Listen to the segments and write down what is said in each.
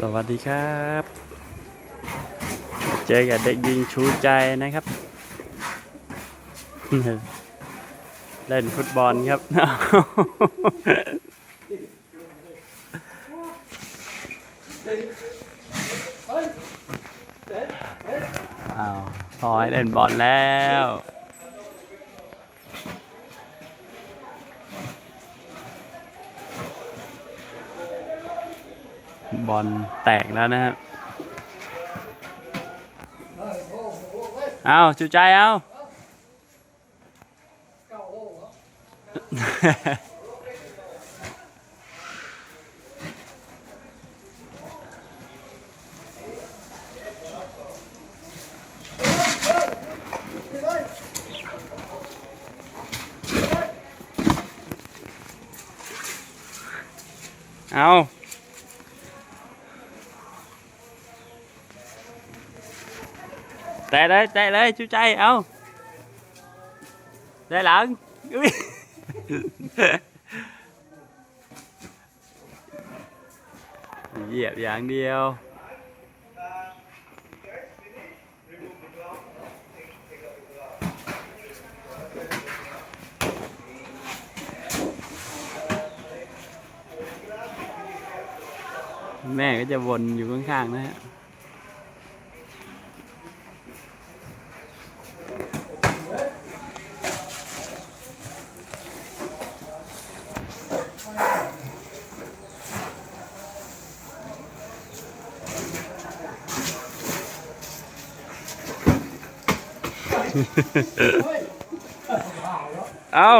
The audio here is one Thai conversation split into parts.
สวัสดีครับ เจอกับเด็กยิงชูใจนะครับ เล่นฟุตบอลครับ อ้าวพอให้เล่นบอลแล้ว บอลแตกแล้วนะครับเอาจุใจเอาเอา แตะเลยแตะเลย chú trai เอาได้หลังเหยียบอย่างเดียวแม่ก็จะวนอยู่ข้างๆนะฮะ เอา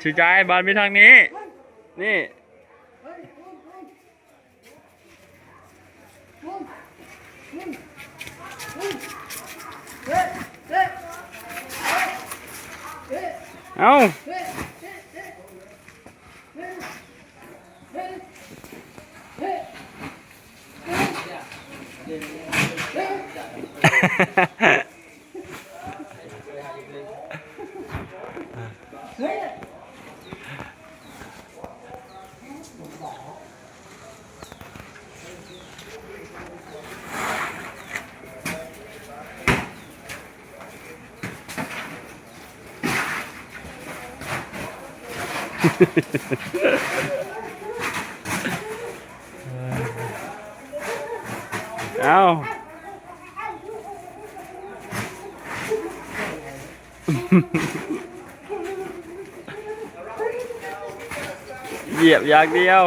ชูใจบอลไปทางนี้ นี่เอา เอาเหยียบอย่างเดียว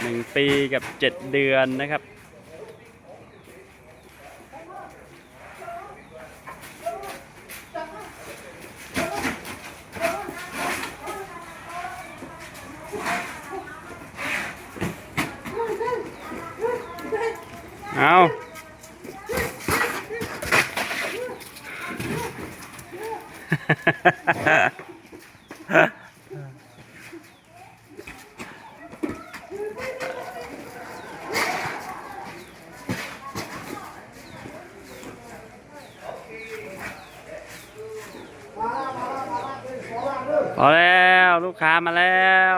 หนึ่งปีกับเจ็ดเดือนนะครับ เอาพอแล้ว ลูกค้ามาแล้ว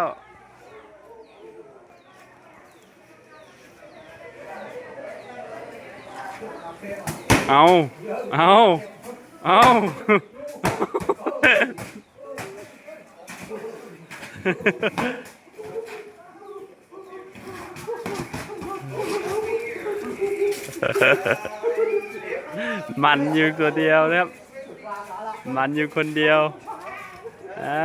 เอา เอา เอา มันอยู่ตัวเดียวนะครับ มันอยู่คนเดียวเอา